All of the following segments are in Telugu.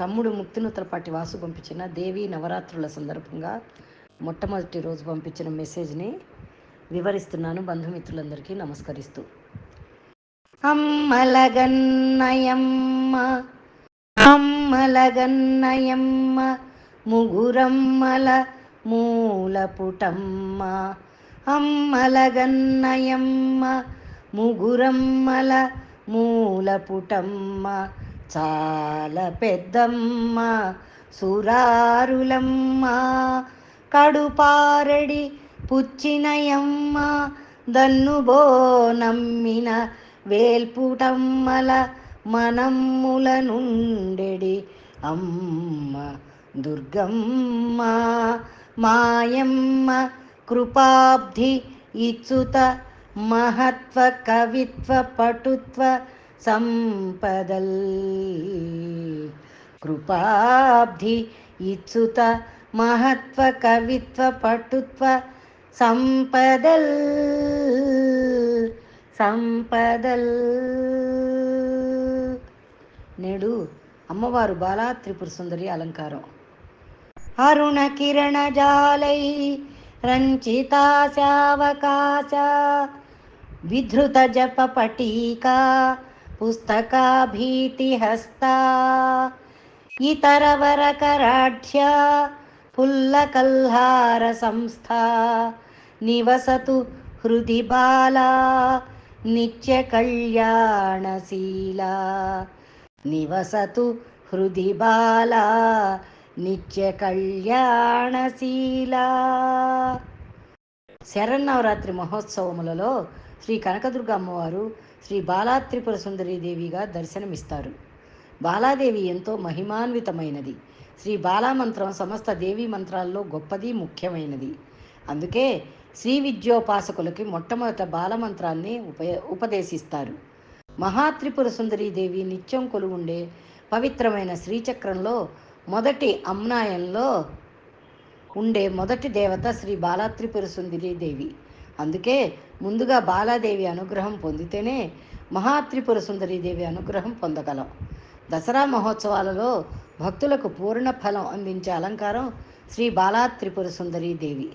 తమ్ముడు ముక్తినూతలపాటి వాసు పంపించిన దేవి నవరాత్రుల సందర్భంగా మొట్టమొదటి రోజు పంపించిన మెసేజ్ని వివరిస్తున్నాను బంధుమిత్రులందరికీ నమస్కరిస్తూ. అమ్మలగన్నయమ్మ అమ్మలగన్నయమ్మ ముగురమ్మల మూలపుటమ్మ అమ్మలగన్నయమ్మ ముగురమ్మల మూలపుటమ్మ చాలా పెద్దమ్మ సురారులమ్మ కడుపారడి పుచ్చినయమ్మ దన్నుబో నమ్మిన వేల్పుటమ్మల మనమ్ముల నుండెడి అమ్మ దుర్గమ్మ మాయమ్మ కృపాబ్ధి ఇచ్చుత మహత్వ కవిత్వ పటుత్వ సంపదల్. కృపాబ్ధి ఇచ్చుత మహత్వ కవిత్వ పటుత్వ సంపదల్. సంపదల్. నేడు అమ్మవారు బాలా త్రిపుర సుందరి అలంకారం. అరుణ కిరణ జాలై రంచితా శావకాశ. విధృత జప పటీకా పుస్తకా భీతిహస్తా ఇతరవరకరాఢ్య పుల్లకల్హార సంస్థా నివసతు హృది బాలా నిత్య కళ్యాణశీలా నివసతు హృది బాలా నిత్య కళ్యాణశీలా శరన్నవరాత్రి మహోత్సవములలో శ్రీ కనకదుర్గ అమ్మవారు శ్రీ బాలాత్రిపుర సుందరీ దేవిగా దర్శనమిస్తారు. బాలాదేవి ఎంతో మహిమాన్వితమైనది. శ్రీ బాలామంత్రం సమస్త దేవీ మంత్రాల్లో గొప్పది ముఖ్యమైనది. అందుకే శ్రీ విద్యోపాసకులకి మొట్టమొదట బాలమంత్రాన్ని ఉప ఉపదేశిస్తారు. మహాత్రిపుర సుందరీదేవి నిత్యం కొలువుండే పవిత్రమైన శ్రీచక్రంలో మొదటి అమ్నాయంలో ఉండే మొదటి దేవత శ్రీ బాలాత్రిపుర సుందరి దేవి. అందుకే ముందుగా బాలాదేవి అనుగ్రహం పొందితేనే మహాత్రిపుర సుందరీ దేవి అనుగ్రహం పొందగలం. దసరా మహోత్సవాలలో భక్తులకు పూర్ణ ఫలం అందించే అలంకారం శ్రీ బాలాత్రిపుర దేవి.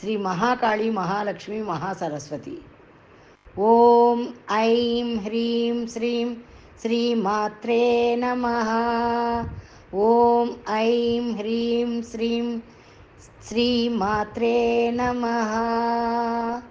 శ్రీ మహాకాళి మహాలక్ష్మి మహాసరస్వతి. ఓం ఐం హ్రీం శ్రీం శ్రీమాత్రే నమ. ఓం ఐం హ్రీం శ్రీం श्रीमात्रे नमः।